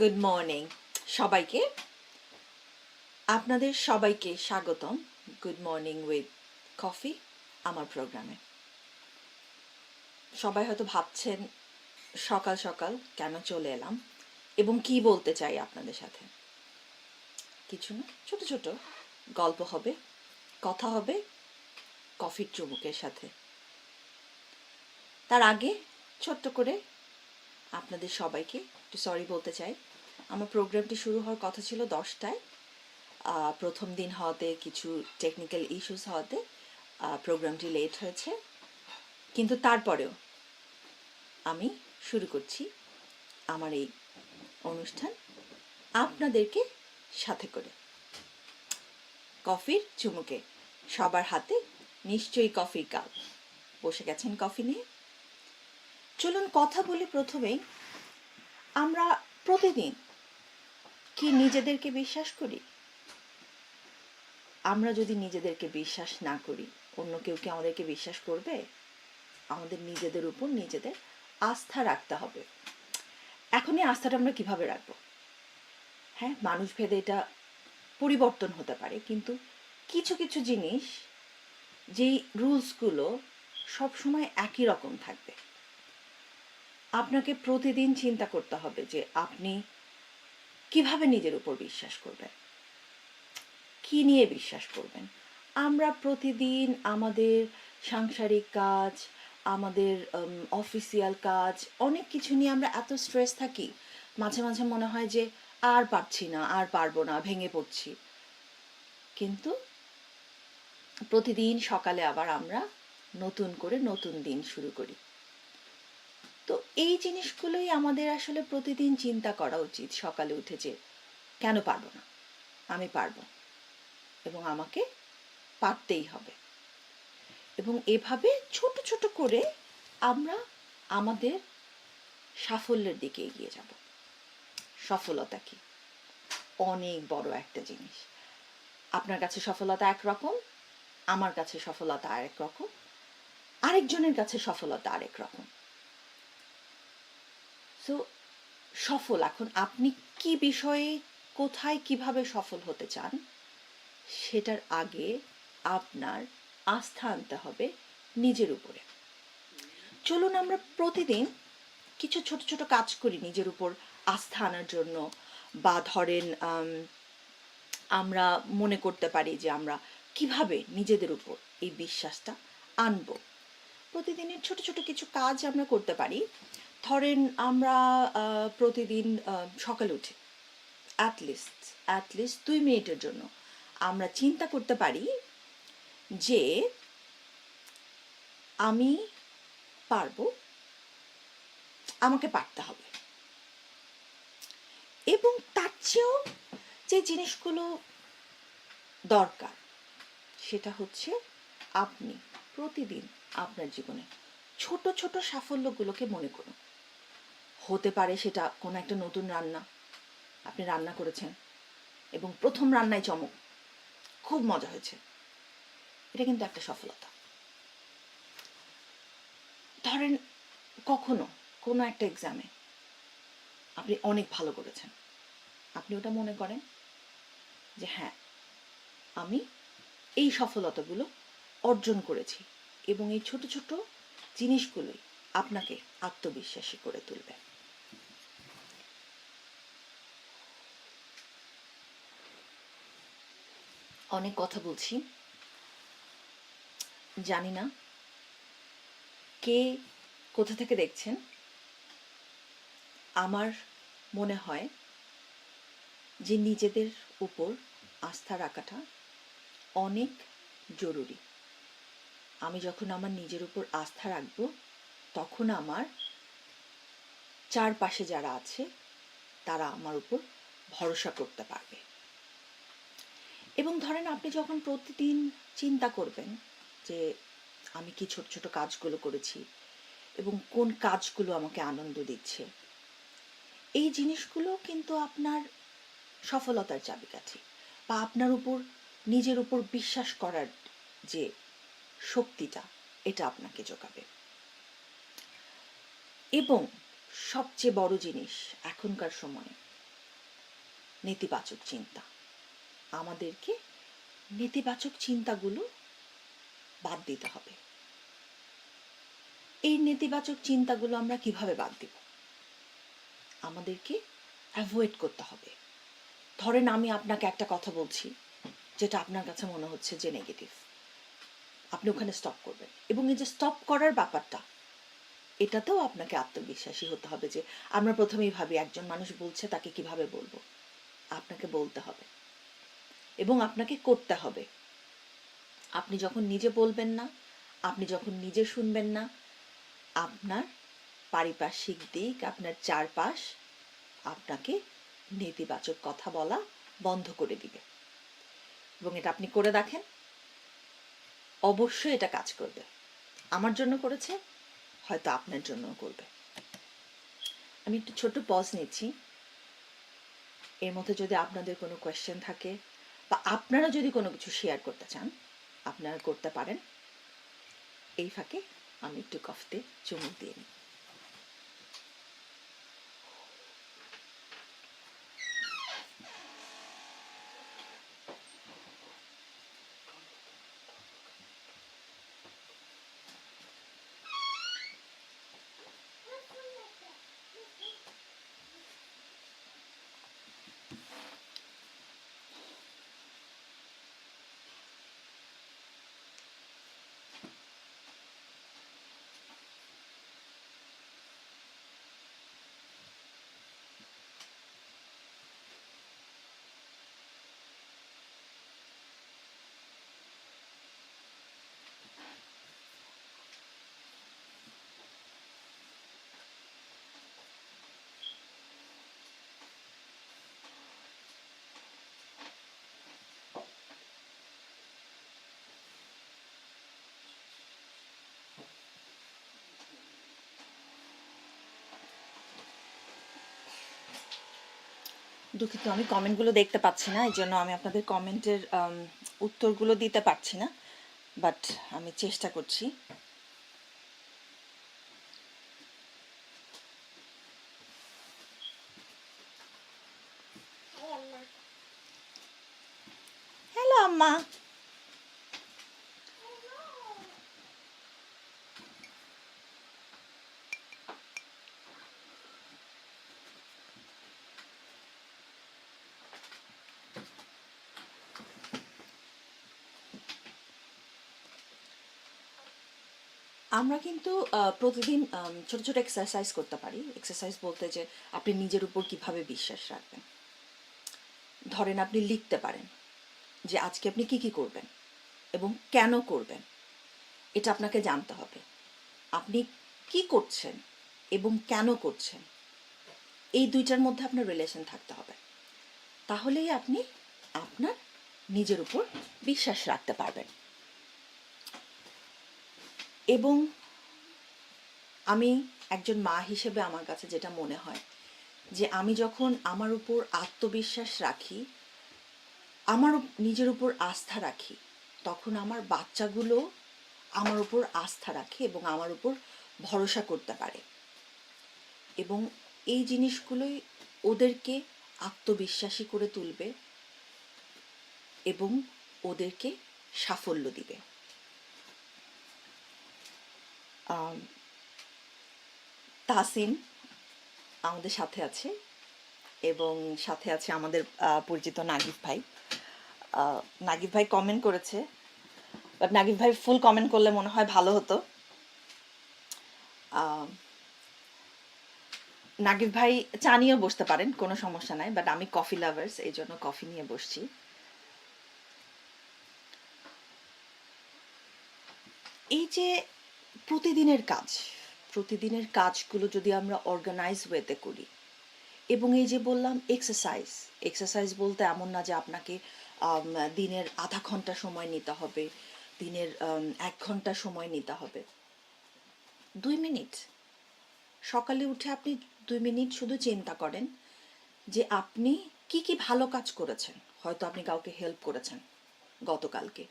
Good morning সবাইকে, আপনাদের সবাইকে স্বাগতম গুড মর্নিং উইথ কফি আমার প্রোগ্রামে সবাই হয়তো ভাবছেন, সকাল সকাল কেন চলে এলাম এবং কি বলতে চাই আপনাদের সাথে। কিছু না, ছোট ছোট গল্প হবে, কথা হবে কফির চুমুকের সাথে। তার আগে ছোট্ট করে আপনাদের সবাইকে একটু সরি বলতে চাই। আমার প্রোগ্রামটি শুরু হওয়ার কথা ছিল দশটায়। প্রথম দিন হওয়াতে কিছু টেকনিক্যাল ইস্যুস হওয়াতে প্রোগ্রামটি লেট হয়েছে। কিন্তু তারপরেও আমি শুরু করছি আমার এই অনুষ্ঠান আপনাদেরকে সাথে করে। কফির চুমুকে সবার হাতে, নিশ্চয়ই কফির কাপ। বসে গেছেন কফি নিয়ে। চলুন কথা বলি প্রথমেই, আমরা প্রতিদিন কি নিজেদেরকে বিশ্বাস করি? আমরা যদি নিজেদেরকে বিশ্বাস না করি, অন্য কেউ কি আমাদেরকে বিশ্বাস করবে? আমাদের নিজেদের উপর নিজেদের আস্থা রাখতে হবে। এখন এই আস্থাটা আমরা কীভাবে রাখব? হ্যাঁ মানুষ ভেদে এটা পরিবর্তন হতে পারে, কিন্তু কিছু কিছু জিনিস, যেই রুলসগুলো সবসময় একই রকম থাকবে। আপনাকে প্রতিদিন চিন্তা করতে হবে যে আপনি কীভাবে নিজের উপর বিশ্বাস করবেন? কি নিয়ে বিশ্বাস করবেন? আমরা প্রতিদিন আমাদের সাংসারিক কাজ, আমাদের অফিসিয়াল কাজ, অনেক কিছু নিয়ে আমরা এত স্ট্রেস থাকি। মাঝে মাঝে মনে হয় যে আর পারছি না, আর পারব না, ভেঙে পড়ছি। কিন্তু প্রতিদিন সকালে আবার আমরা নতুন করে নতুন দিন শুরু করি। তো এই জিনিসগুলোই আমাদের আসলে প্রতিদিন চিন্তা করা উচিত সকালে উঠে যে, কেন পারব না? আমি পারব। এবং আমাকে পারতেই হবে। এবং এভাবে ছোট ছোট করে আমরা আমাদের সাফল্যের দিকে এগিয়ে যাব। সফলতা কি? অনেক বড় একটা জিনিস। আপনার কাছে সফলতা একরকম, আমার কাছে সফলতা আরেক রকম, আরেকজনের কাছে সফলতা আরেক রকম। সো সফল, এখন আপনি কি বিষয়ে, কোথায় কীভাবে সফল হতে চান, সেটার আগে আপনার আস্থা আনতে হবে নিজের উপরে। চলুন আমরা প্রতিদিন কিছু ছোট ছোট কাজ করি নিজের উপর আস্থা আনার জন্য, বা ধরেন আমরা মনে করতে পারি যে আমরা কীভাবে নিজেদের উপর এই বিশ্বাসটা আনব। প্রতিদিনের ছোট ছোট কিছু কাজ আমরা করতে পারি। ধরেন আমরা প্রতিদিন সকালে উঠে। অ্যাটলিস্ট অ্যাটলিস্ট দুই মিনিটের জন্য। আমরা চিন্তা করতে পারি যে আমি পারব, আমাকে পারতে হবে। এবং তার চেয়েও যে জিনিসগুলো দরকার, সেটা হচ্ছে আপনি প্রতিদিন আপনার জীবনে ছোট ছোট সাফল্যগুলোকে মনে করুন। হতে পারে সেটা কোনো একটা নতুন রান্না। আপনি রান্না করেছেন এবং প্রথম রান্নায় চমক। খুব মজা হয়েছে। এটা কিন্তু একটা সফলতা। ধরেন কখনো কোনো একটা এক্সামে আপনি অনেক ভালো করেছেন। আপনি ওটা মনে করেন যে হ্যাঁ আমি এই সফলতাগুলো অর্জন করেছি এবং এই ছোট ছোট জিনিসগুলোই আপনাকে আত্মবিশ্বাসী করে তুলবে। অনেক কথা বলছি। জানি না কে কোথা থেকে দেখছেন। আমার মনে হয় যে নিজেদের উপর আস্থা রাখাটা অনেক জরুরি। আমি যখন আমার নিজের উপর আস্থা রাখব, তখন আমার চারপাশে যারা আছে, তারা আমার উপর ভরসা করতে পারবে। এবং ধরেন আপনি যখন প্রতিদিন চিন্তা করবেন যে আমি কি ছোট ছোট কাজগুলো করেছি এবং কোন কাজগুলো আমাকে আনন্দ দিচ্ছে, এই জিনিসগুলো কিন্তু আপনার সফলতার চাবিকাঠি বা আপনার উপর, নিজের উপর বিশ্বাস করার যে শক্তিটা, এটা আপনাকে যোগাবে এবং সবচেয়ে বড় জিনিস এখনকার সময়ে, নেতিবাচক চিন্তা। আমাদেরকে নেতিবাচক চিন্তাগুলো বাদ দিতে হবে। এই নেতিবাচক চিন্তাগুলো আমরা কীভাবে বাদ দিব? আমাদেরকে অ্যাভয়েড করতে হবে। ধরেন আমি আপনাকে একটা কথা বলছি, যেটা আপনার কাছে মনে হচ্ছে যে নেগেটিভ আপনি ওখানে স্টপ করবেন এবং এই যে স্টপ করার ব্যাপারটা, এটাতেও আপনাকে আত্মবিশ্বাসী হতে হবে যে আমরা প্রথমেই ভাবি একজন মানুষ বলছে তাকে কীভাবে বলব? আপনাকে বলতে হবে। এবং আপনাকে করতে হবে। আপনি যখন নিজে বলবেন না, আপনি যখন নিজে শুনবেন না, আপনার পারিপার্শ্বিক দিক, আপনার চারপাশ আপনাকে নেতিবাচক কথা বলা বন্ধ করে দিবে। এবং এটা আপনি করে দেখেন। অবশ্যই এটা কাজ করবে। আমার জন্য করেছে, হয়তো আপনার জন্য করবে। আমি একটু ছোট পজ নিচ্ছি। এর মধ্যে যদি আপনাদের কোনো কোয়েশ্চেন থাকে বা আপনারা যদি কোনো কিছু শেয়ার করতে চান, আপনারা করতে পারেন। এই ফাঁকে আমি একটু কফতে চুমুক দিয়ে নিই। দুঃখিত, আমি কমেন্টগুলো দেখতে পাচ্ছি না এই জন্য আমি আপনাদের কমেন্টের উত্তরগুলো দিতে পারছি না, বাট আমি চেষ্টা করছি। আমরা কিন্তু প্রতিদিন ছোট ছোট এক্সারসাইজ করতে পারি। এক্সারসাইজ বলতে যে আপনি নিজের উপর কীভাবে বিশ্বাস রাখবেন। ধরেন আপনি লিখতে পারেন যে আজকে আপনি কি কি করবেন এবং কেন করবেন। এটা আপনাকে জানতে হবে। আপনি কি করছেন এবং কেন করছেন। এই দুইটার মধ্যে আপনার রিলেশন থাকতে হবে। তাহলেই আপনি আপনার নিজের উপর বিশ্বাস রাখতে পারবেন। এবং আমি একজন মা হিসেবে আমার কাছে যেটা মনে হয়, যে আমি যখন আমার উপর আত্মবিশ্বাস রাখি, আমার নিজের উপর আস্থা রাখি, তখন আমার বাচ্চাগুলো আমার উপর আস্থা রাখে এবং আমার উপর ভরসা করতে পারে। এবং এই জিনিসগুলোই ওদেরকে আত্মবিশ্বাসী করে তুলবে এবং ওদেরকে সাফল্য দিবে আম, তাহসিন আমাদের সাথে আছে এবং সাথে আছে আমাদের পরিচিত নাগিব ভাই। নাগিব ভাই কমেন্ট করেছে বাট নাগিব ভাই ফুল কমেন্ট করলে মনে হয় ভালো হতো। নাগিব ভাই চা নিয়েও বসতে পারেন, কোনো সমস্যা নাই বাট আমি কফি লাভার্স এই জন্য কফি নিয়ে বসছি। এই যে প্রতিদিনের কাজ। প্রতিদিনের কাজগুলো যদি আমরা অর্গানাইজ ওয়েতে করি। এবং এই যে বললাম এক্সারসাইজ এক্সারসাইজ বলতে এমন না যে আপনাকে দিনের আধা ঘণ্টা সময় নিতে হবে, দিনের এক ঘণ্টা সময় নিতে হবে। দুই মিনিট। সকালে উঠে আপনি দুই মিনিট শুধু চিন্তা করেন যে আপনি কি কি ভালো কাজ করেছেন। হয়তো আপনি কাউকে হেল্প করেছেন গতকালকে,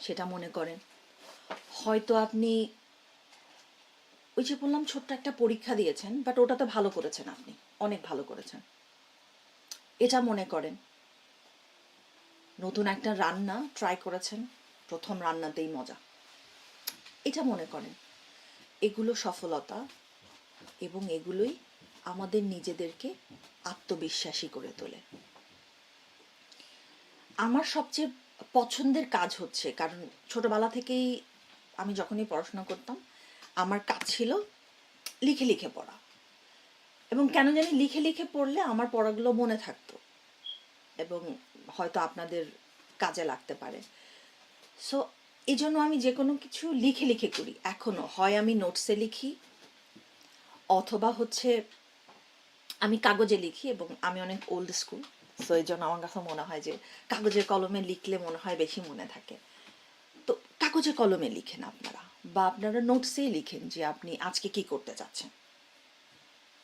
সেটা মনে করেন। হয়তো আপনি ওই যে বললাম, ছোট্ট একটা পরীক্ষা দিয়েছেন বাট ওটাতে ভালো করেছেন আপনি, অনেক ভালো করেছেন। এটা মনে করেন, নতুন একটা রান্না ট্রাই করেছেন, প্রথম রান্নাতেই মজা। এটা মনে করেন, এগুলো সফলতা এবং এগুলোই আমাদের নিজেদেরকে আত্মবিশ্বাসী করে তোলে। আমার সবচেয়ে পছন্দের কাজ হচ্ছে, কারণ ছোটবেলা থেকেই আমি যখনই পড়াশোনা করতাম আমার কাজ ছিল লিখে লিখে পড়া। এবং কেন জানি লিখে লিখে পড়লে আমার পড়াগুলো মনে থাকতো। এবং হয়তো আপনাদের কাজে লাগতে পারে। সো এই জন্য আমি যে কোনো কিছু লিখে লিখে করি। এখনও হয় আমি নোটসে লিখি, অথবা হচ্ছে আমি কাগজে লিখি এবং আমি অনেক ওল্ড স্কুল সো এই জন্য আমার কাছে মনে হয় যে কাগজের কলমে লিখলে মনে হয় বেশি মনে থাকে। তো কাগজে কলমে লিখেন আপনারা। বা আপনারা নোটসেই লিখেন যে আপনি আজকে কি করতে চাচ্ছেন।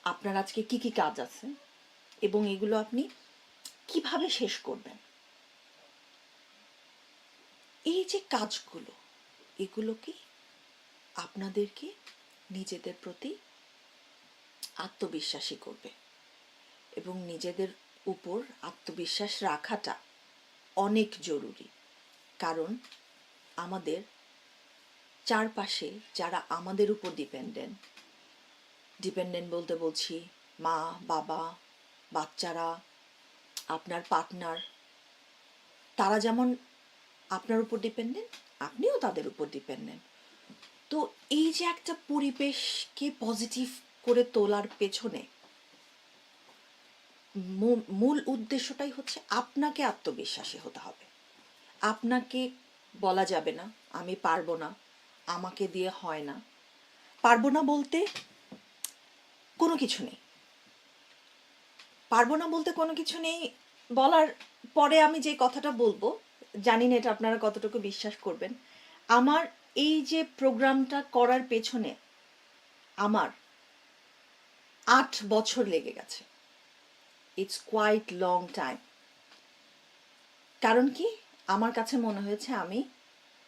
আপনার আজকে কি কি কাজ আছে এবং এগুলো আপনি কীভাবে শেষ করবেন। এই যে কাজগুলো, এগুলো কি আপনাদেরকে নিজেদের প্রতি আত্মবিশ্বাসী করবে এবং নিজেদের উপর আত্মবিশ্বাস রাখাটা অনেক জরুরি। কারণ আমাদের চারপাশে যারা আমাদের উপর ডিপেন্ডেন্ট ডিপেন্ডেন্ট বলতে বলছি মা, বাবা, বাচ্চারা, আপনার পার্টনার তারা যেমন আপনার উপর ডিপেন্ডেন্ট আপনিও তাদের উপর ডিপেন্ডেন্ট তো এই যে একটা পরিবেশকে পজিটিভ করে তোলার পেছনে মূল উদ্দেশ্যটাই হচ্ছে আপনাকে আত্মবিশ্বাসী হতে হবে। আপনাকে বলা যাবে না, আমি পারব না। আমাকে দিয়ে হয় না। পারব না বলতে কোনো কিছু নেই। পারব না বলতে কোনো কিছু নেই বলার পরে আমি যে কথাটা বলব, জানি না এটা আপনারা কতটুকু বিশ্বাস করবেন, আমার এই যে প্রোগ্রামটা করার পেছনে আমার আট বছর লেগে গেছে। ইটস কোয়াইট লং টাইম কারণ কি? আমার কাছে মনে হয়েছে আমি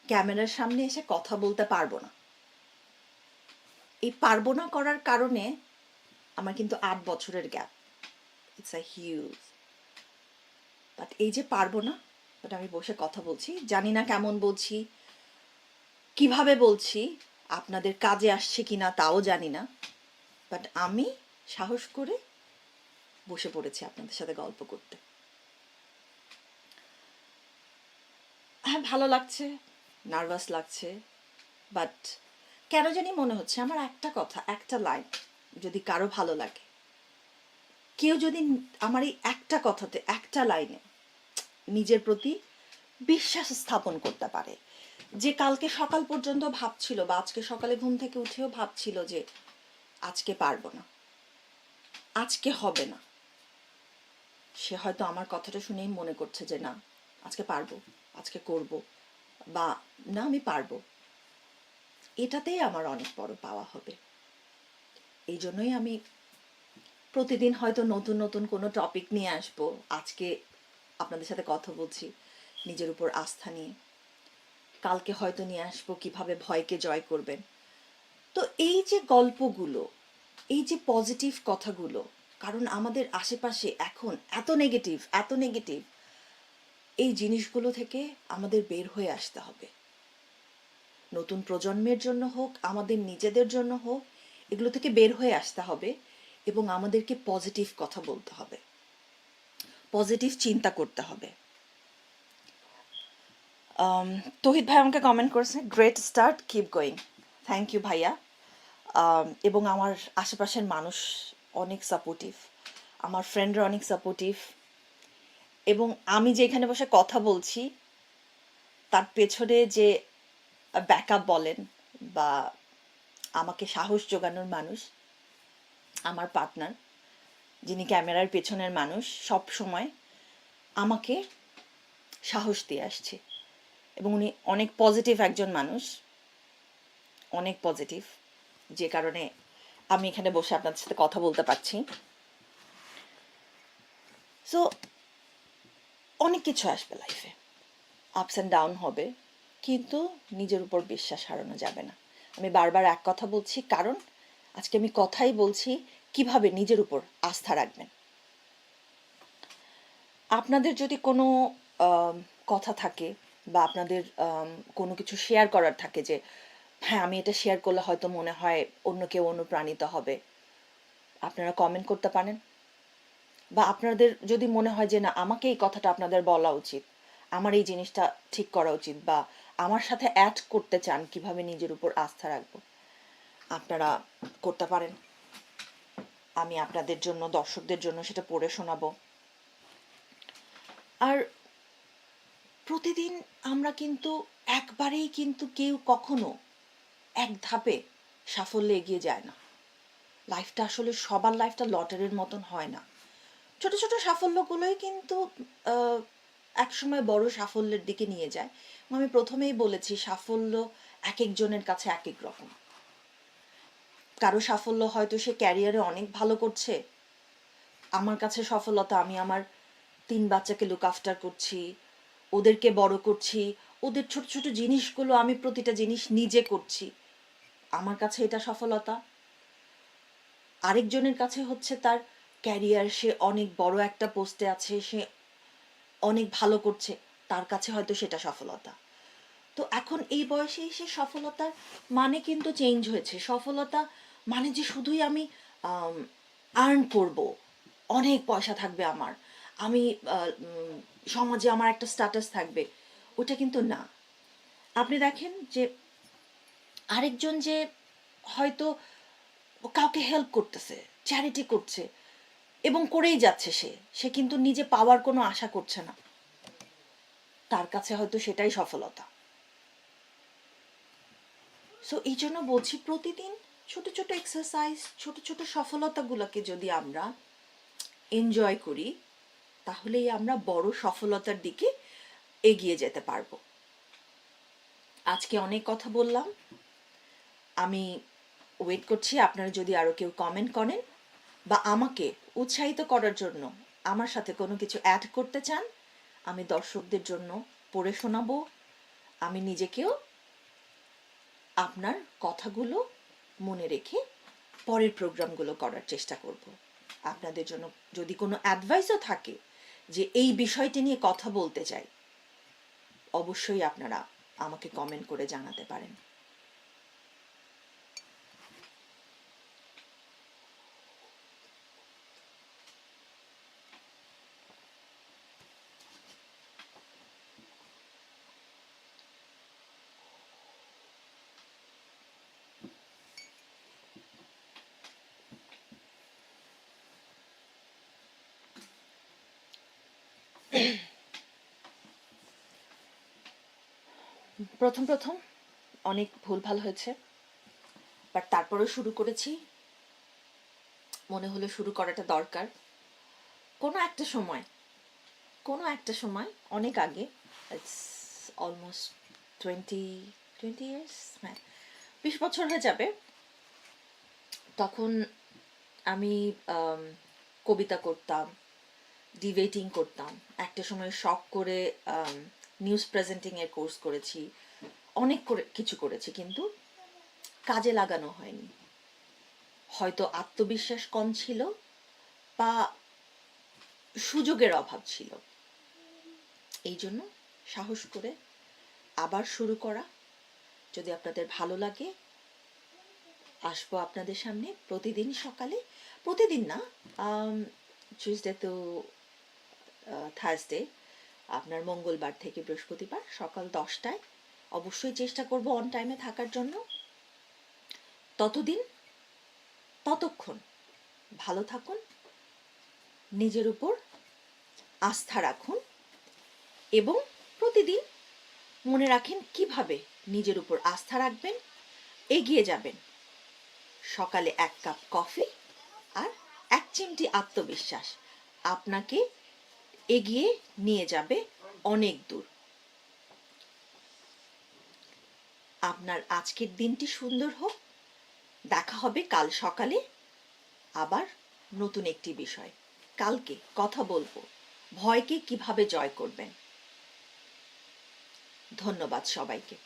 ক্যামেরার সামনে এসে কথা বলতে পারব না। এই পারব না করার কারণে আমার কিন্তু আট বছরের gap it's a huge but এই যে পারব না বাট আমি বসে কথা বলছি, জানি না কেমন বলছি, কীভাবে বলছি, আপনাদের কাজে আসছে কিনা তাও জানি না। বাট আমি সাহস করে বসে পড়েছি আপনাদের সাথে গল্প করতে। হ্যাঁ ভালো লাগছে। নার্ভাস লাগছে বাট কেন জানি মনে হচ্ছে আমার একটা কথা, একটা লাইন যদি কারও ভালো লাগে। কেউ যদি আমার এই একটা কথাতে, একটা লাইনে নিজের প্রতি বিশ্বাস স্থাপন করতে পারে। যে কালকে সকাল পর্যন্ত ভাবছিল বা আজকে সকালে ঘুম থেকে উঠেও ভাবছিল যে আজকে পারব না, আজকে হবে না। সে হয়তো আমার কথাটা শুনেই মনে করছে যে না, আজকে পারব, আজকে করব। বা না আমি পারব, এটাতেই আমার অনেক বড় পাওয়া হবে। এই জন্যই আমি প্রতিদিন হয়তো নতুন নতুন কোনো টপিক নিয়ে আসব। আজকে আপনাদের সাথে কথা বলছি, নিজের উপর আস্থা নিয়ে। কালকে হয়তো নিয়ে আসব কীভাবে ভয়কে জয় করবেন। তো এই যে গল্পগুলো, এই যে পজিটিভ কথাগুলো, কারণ আমাদের আশেপাশে এখন এত নেগেটিভ এত নেগেটিভ এই জিনিসগুলো থেকে আমাদের বের হয়ে আসতে হবে। নতুন প্রজন্মের জন্য হোক, আমাদের নিজেদের জন্য হোক, এগুলো থেকে বের হয়ে আসতে হবে এবং আমাদেরকে পজিটিভ কথা বলতে হবে। পজিটিভ চিন্তা করতে হবে। তহিদ ভাই আমাকে কমেন্ট করেছে great start keep going thank you ভাইয়া। এবং আমার আশেপাশের মানুষ অনেক সাপোর্টিভ আমার ফ্রেন্ডরা অনেক সাপোর্টিভ এবং আমি যে এখানে বসে কথা বলছি, তার পেছনে যে ব্যাকআপ বলেন বা আমাকে সাহস যোগানোর মানুষ, আমার পার্টনার যিনি ক্যামেরার পেছনের মানুষ, সব সময় আমাকে সাহস দিয়ে আসছে। এবং উনি অনেক পজিটিভ একজন মানুষ, অনেক পজিটিভ যে কারণে আমি এখানে বসে আপনাদের সাথে কথা বলতে পারছি। সো অনেক কিছু আসবে লাইফে আপস অ্যান্ড ডাউন হবে, কিন্তু নিজের উপর বিশ্বাস হারানো যাবে না। আমি বারবার এক কথা বলছি, কারণ আজকে আমি কথাই বলছি, কীভাবে নিজের উপর আস্থা রাখবেন। আপনাদের যদি কোনো কথা থাকে বা আপনাদের কোনো কিছু শেয়ার করার থাকে যে হ্যাঁ আমি এটা শেয়ার করলে হয়তো মনে হয় অন্য কেউ অনুপ্রাণিত হবে, আপনারা কমেন্ট করতে পারেন। বা আপনাদের যদি মনে হয় যে, না, আমাকে এই কথাটা আপনাদের বলা উচিত, আমার এই জিনিসটা ঠিক করা উচিত বা আমার সাথে অ্যাড করতে চান কীভাবে নিজের উপর আস্থা রাখব, আপনারা করতে পারেন। আমি আপনাদের জন্য, দর্শকদের জন্য সেটা পড়ে শোনাবো। আর প্রতিদিন আমরা কিন্তু একবারেই কিন্তু কেউ কখনো এক ধাপে সাফল্যে এগিয়ে যায় না। লাইফটা আসলে সবার লাইফটা লটারির মতন হয় না। ছোট ছোট সাফল্যগুলোই কিন্তু একসময় বড় সাফল্যের দিকে নিয়ে যায়। আমি প্রথমেই বলেছি, সাফল্য এক একজনের কাছে এক এক রকম। কারও সাফল্য হয়তো সে ক্যারিয়ারে অনেক ভালো করছে। আমার কাছে সফলতা, আমি আমার তিন বাচ্চাকে লুক আফটার করছি, ওদেরকে বড় করছি, ওদের ছোট ছোট জিনিসগুলো আমি প্রতিটা জিনিস নিজে করছি। আমার কাছে এটা সফলতা। আরেকজনের কাছে হচ্ছে তার ক্যারিয়ার সে অনেক বড় একটা পোস্টে আছে, সে অনেক ভালো করছে, তার কাছে হয়তো সেটা সফলতা। তো এখন এই বয়সে এসে সফলতার মানে কিন্তু চেঞ্জ হয়েছে। সফলতা মানে যে শুধুই আমি আর্ন করব, অনেক পয়সা থাকবে আমার, আমি সমাজে আমার একটা স্ট্যাটাস থাকবে, ওটা কিন্তু না। আপনি দেখেন যে আরেকজন যে হয়তো কাউকে হেল্প করতেছে চ্যারিটি করছে এবং করেই যাচ্ছে সে। সে কিন্তু নিজে পাওয়ার কোনো আশা করছে না। তার কাছে হয়তো সেটাই সফলতা। সো এই জন্য বলছি প্রতিদিন ছোট ছোট এক্সারসাইজ ছোট ছোট সফলতাগুলোকে যদি আমরা এনজয় করি, তাহলেই আমরা বড় সফলতার দিকে এগিয়ে যেতে পারব। আজকে অনেক কথা বললাম। আমি ওয়েট করছি, আপনারা যদি আরও কেউ কমেন্ট করেন বা আমাকে উৎসাহিত করার জন্য আমার সাথে কোনো কিছু অ্যাড করতে চান, আমি দর্শকদের জন্য পড়ে শোনাবো, আমি নিজেকেও আপনার কথাগুলো মনে রেখে পরের প্রোগ্রামগুলো করার চেষ্টা করব। আপনাদের জন্য যদি কোনো অ্যাডভাইসও থাকে যে এই বিষয়টি নিয়ে কথা বলতে চাই, অবশ্যই আপনারা আমাকে কমেন্ট করে জানাতে পারেন। প্রথম প্রথম অনেক ভুলভাল হয়েছে বাট তারপরেও শুরু করেছি। মনে হলো শুরু করাটা দরকার। কোনো একটা সময়, কোনো একটা সময়, অনেক আগে it's almost twenty twenty years হ্যাঁ বিশ বছর হয়ে যাবে, তখন আমি কবিতা করতাম ডিবেটিং করতাম, একটা সময় শখ করে নিউজ প্রেজেন্টিং এর কোর্স করেছি, অনেক করে, কিছু করেছি, কিন্তু কাজে লাগানো হয়নি। হয়তো আত্মবিশ্বাস কম ছিল বা সুযোগের অভাব ছিল। এই জন্য সাহস করে আবার শুরু করা। যদি আপনাদের ভালো লাগে, আসব আপনাদের সামনে প্রতিদিন সকালে। প্রতিদিন না টিউসডে তো থার্সডে আপনার মঙ্গলবার থেকে বৃহস্পতিবার সকাল দশটায় অবশ্যই চেষ্টা করব অন টাইমে থাকার জন্য। ততদিন, ততক্ষণ ভালো থাকুন, নিজের উপর আস্থা রাখুন এবং প্রতিদিন মনে রাখেন কীভাবে নিজের উপর আস্থা রাখবেন, এগিয়ে যাবেন। সকালে এক কাপ কফি আর এক চিমটি আত্মবিশ্বাস। আপনাকে এগিয়ে নিয়ে যাবে অনেক দূর। আপনার আজকের দিনটি সুন্দর হোক। দেখা হবে কাল সকালে আবার নতুন একটি বিষয়। কালকে কথা বলব। ভয়কে কীভাবে জয় করবেন? ধন্যবাদ সবাইকে।